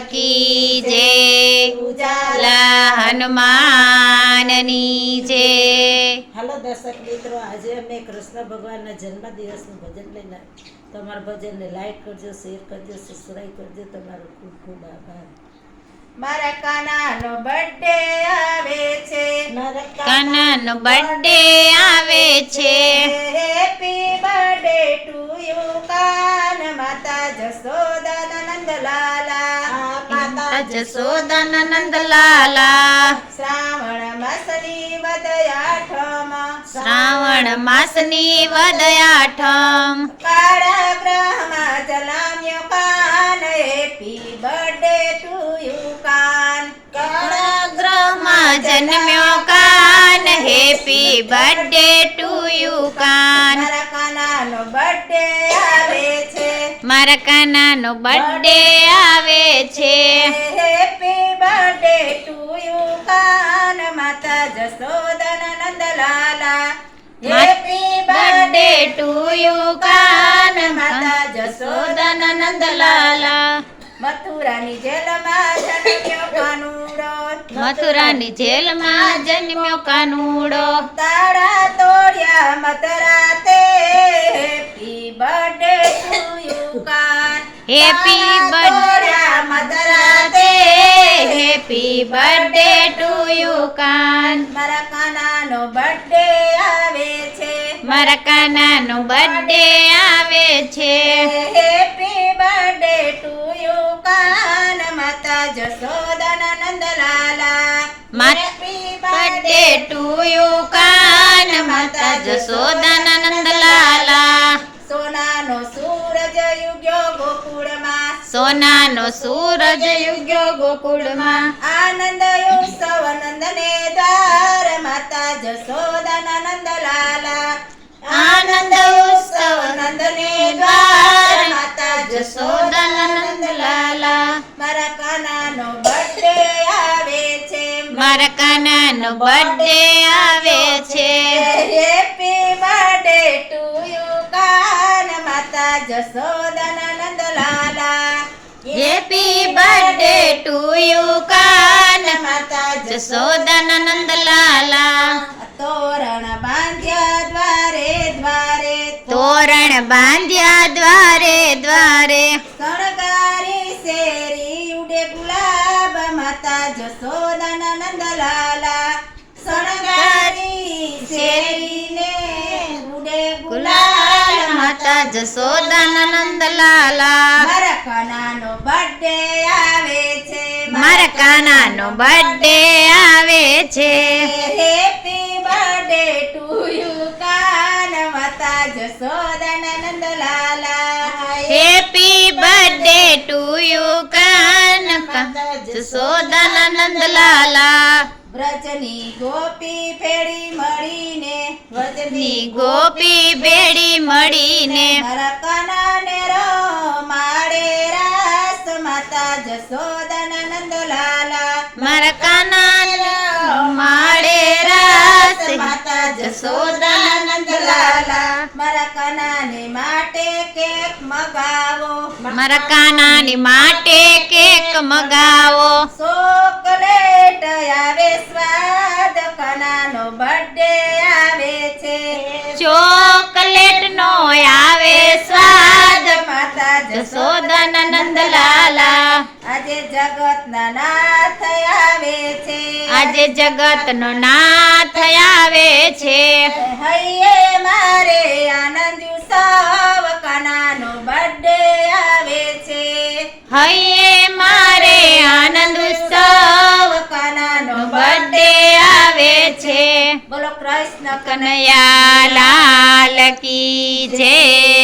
કી જય ઉજાલા હનુમાનની જય હાલો દર્શક મિત્રો આજે અમે કૃષ્ણ ભગવાનના જન્મદિવસનું ભજન લઈને તમારા ભજનને લાઈક કરજો શેર કરજો સબસ્ક્રાઈબ કરજો. તમારો ખૂબ ખૂબ આભાર. મારા કાનાનો બર્થડે આવે છે. મારા કાનાનો બર્થડે આવે છે. જસોદાના નંદલાલા શ્રાવણ માસની વદયાઠમ શ્રાવણ માસની વદયાઠમ કાળા ગ્રહમાં જલામ્યો કાન હેપી બર્થડે ટુ યુ કાન। કાળા ગ્રહમાં જન્મ્યો કાન હેપી બર્થડે ટુ યુ કાન। કાનાનો બર્થડે મારા કાનાનો બર્થડે આવે છે. Happy birthday to you Kan માતા જસોદના Nandlala. Happy birthday to you Kan માતા જસોદાના નંદલાલા. મથુરાની જેલમાં જન્મ્યો કાનુડો. મથુરાની જેલમાં જન્મ્યો કાનુડો. તાળા હેપી તોડ્યા મધરાતે હેપી બર્થડે ટુ યુ કાન મારા કાનાનો બર્થડે આવે છે. મારા કાનાનો બર્થડે આવે છે. Happy birthday to you Kan માતા જસોદાના Nandlala happy birthday to you Kan માતા જસોદાના સોનાનો સૂરજ યુગ્યો ગોકુળમાં. આનંદ ઉત્સવ નંદને દ્વાર માતા જસોદાના નંદલાલા. આનંદ ઉત્સવ નંદને દ્વાર માતા જસોદાના નંદલાલા. મારા કાનાનો બર્થડે આવે છે. મારા કાનાનો બર્થડે ટુ યુ કાન માતા નંદલાલા તોરણ બાંધ્યા દ્વારે દ્વારે. તોરણ બાંધ્યા દ્વારે દ્વારે. શણગારી શેરી ઉડે ગુલાબ માતા જસોદાના નંદલાલા શણગારી શેરીને ઉડે ગુલાબ માતા જસોદાના નંદલાલા મારા કાનાનો બર્થડે આવે કાનાનો બર્થડે આવે છે. Happy birthday to you Kan માતા જસોદાના Nandlala. Happy birthday to you Kan જસોદાના Nandlala. વ્રજની ગોપી ફેરી મળીને વ્રજની ગોપી ભેડી મળીને. મારા કાનાને માડે રાસ માતા જસોદાના કેક મગાવો. મારા કાનાની માટે કેક મગાવો. ચોકલેટ આવે સ્વાદ કાનાનો બર્થડે આવે છે. ચોકલેટ નો આવે સ્વાદ માતા જસોદાના નંદલાલા આજે જગતના નાથ આવે છે. આજે જગતનો નાથ આવે છે. હૈયે મારે કનૈયા લાલ કી જય